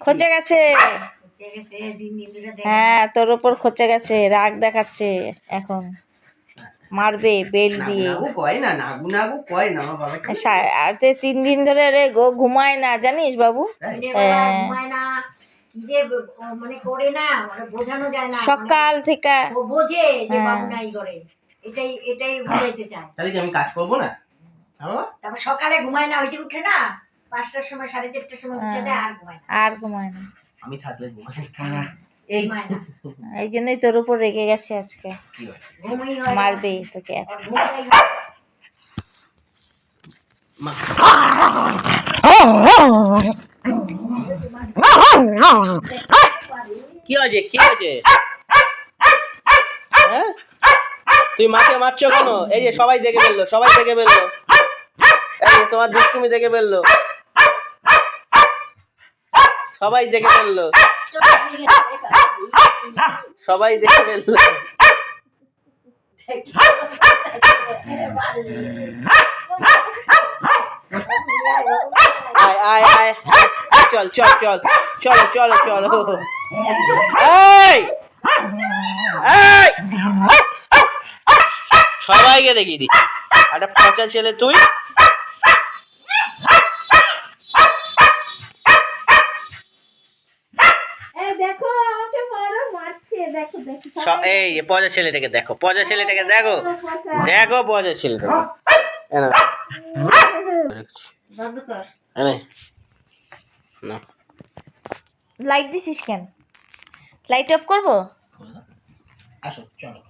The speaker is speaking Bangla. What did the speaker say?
খচে গেছে। হচ্ছে গেছে দিন দিন ধরে দেখ। হ্যাঁ তোর ওপর খচে গেছে রাগ দেখাচ্ছে এখন। মারবে বেল দিয়ে। নাগু কয় না নাগু নাগু কয় না আমার বাবা সা- আর তিন দিন ধরে রে গো ঘুমায় না জানিস বাবু? হ্যাঁ। ঘুমায় না কি যে ব- মানে করে না মানে বোঝানো যায় না সকাল থেকে। মানে বোঝে যে হ্যাঁ। বাবু নাই করে এটাই এটাই বুঝাইতে চায়। তাহলে কি আমি কাজ করব না? হ্যাঁ তারপর সকালে ঘুমায় না ওই উঠে না পাঁচটার সময় সাড়ে চারটার সময় উঠে হ্যাঁ। দেয় আর ঘুমায় না। আর ঘুমায় না। আমি থাকলে ঘুমাই এই ঘুমায় না। এই জন্যই তোর উপর রেগে গেছে আজকে। হয়। মারবে তোকে হয় কি হয়েছে? কি হয়েছে? হ্যাঁ? তুই মাকে মারছো কেন? এই যে সবাই দেখে ফেলল সবাই দেখে ফেলল। এই যে তোমার দুষ্টুমি দেখে ফেলল। সবাই দেখে ফেলল। সবাই দেখে ফেলল। আয় আয় আয়। চল চল চল। চলো চলো সবাইকে দেখিয়ে দিচ্ছি একটা পচা ছেলে তুই দেখো আমাকে মারা মারছে দেখো দেখো স- এই পজা ছেলেটাকে দেখো পজা ছেলেটাকে দেখো দেখো। পজা ছেলেটাকে। এনে বন্ধ কর। এনে না। লাইট দিছিস কেন? লাইট অফ করব? আসো চলো।